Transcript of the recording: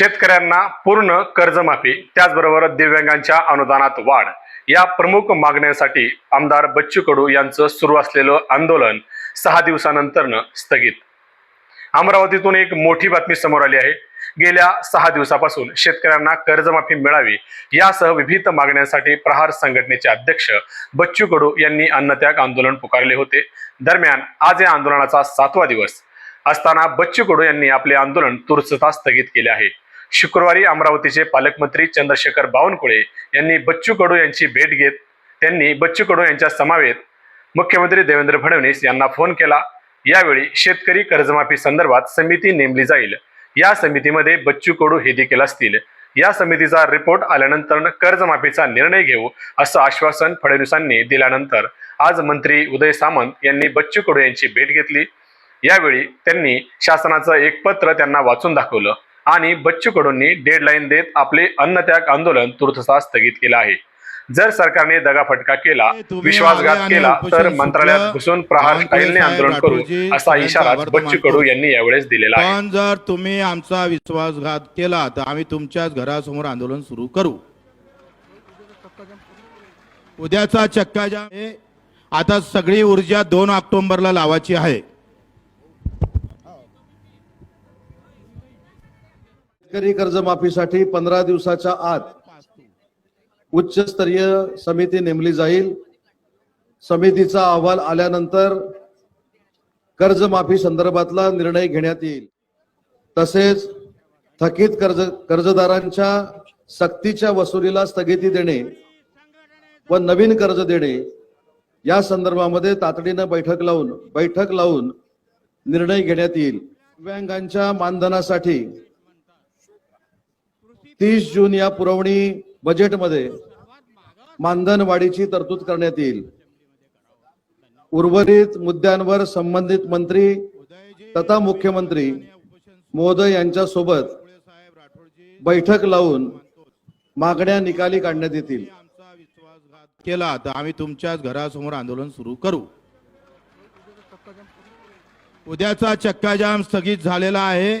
शेतकऱ्यांना पूर्ण कर्जमाफी त्याचबरोबर दिव्यांगांच्या अनुदानात वाढ. या प्रमुख मागण्यांसाठी आमदार बच्चू कडू यांचं सुरू असलेलं आंदोलन सहा दिवसानंतरनं स्थगित. अमरावतीतून एक मोठी बातमी समोर आली आहे. गेल्या सहा दिवसापासून शेतकऱ्यांना कर्जमाफी मिळावी यासह विविध मागण्यांसाठी प्रहार संघटनेचे अध्यक्ष बच्चू कडू यांनी अन्नत्याग आंदोलन पुकारले होते. दरम्यान आज या आंदोलनाचा सातवा दिवस असताना बच्चू कडू यांनी आपले आंदोलन तुर्तता स्थगित केले आहे. शुक्रवारी अमरावतीचे पालकमंत्री चंद्रशेखर बावनकुळे यांनी बच्चू कडू यांची भेट घेत त्यांनी बच्चू कडू यांच्या समावेत मुख्यमंत्री देवेंद्र फडणवीस यांना फोन केला. यावेळी शेतकरी कर्जमाफी संदर्भात समिती नेमली जाईल. या समितीमध्ये बच्चू कडू हे देखील असतील. या समितीचा रिपोर्ट आल्यानंतर कर्जमाफीचा निर्णय घेऊ असं आश्वासन फडणवीसांनी दिल्यानंतर आज मंत्री उदय सामंत यांनी बच्चू कडू यांची भेट घेतली. यावेळी त्यांनी शासनाचं एक पत्र त्यांना वाचून दाखवलं. आणि बच्चू कडूंनी डेडलाईन देत आपले अन्नत्याग आंदोलन तुर्तसा स्थगित केलं आहे जर सरकारने दगाफटका केला विश्वासघात केला तर. मंत्रालयात घुसून प्रहार स्टाईलने आंदोलन करू असा इशारा बच्चू कडू. यांनी यावेळेस दिलेला आहे जर तुम्ही आमचा विश्वासघात केला तर आम्ही तुमच्याच घरासमोर आंदोलन सुरू करू उद्याचा चक्काजाम आता सगळी ऊर्जा दोन ऑक्टोबरला लावायची आहे शेतकरी कर्जमाफीसाठी पंधरा दिवसाच्या आत उच्चस्तरीय समिती नेमली जाईल. समितीचा अहवाल आल्यानंतर कर्जमाफी संदर्भातला निर्णय घेण्यात येईल. तसेच थकीत कर्ज कर्जदारांच्या सक्तीच्या वसुलीला स्थगिती देणे व नवीन कर्ज देणे या संदर्भामध्ये तातडीनं बैठक लावून बैठक लावून निर्णय घेण्यात येईल. दिव्यांगांच्या मानधनासाठी तीस जून या पुरवणी बजेटमध्ये मानधन वाढीची तरतूद करण्यात येईल. उर्वरित मुद्द्यांवर संबंधित मंत्री तथा मुख्यमंत्री महोदय यांच्या सोबत बैठक लावून मागण्या निकाली काढण्यात येतील. केला तर आम्ही तुमच्याच घरासमोर आंदोलन सुरू करू. उद्याचा चक्काजाम स्थगित झालेला आहे.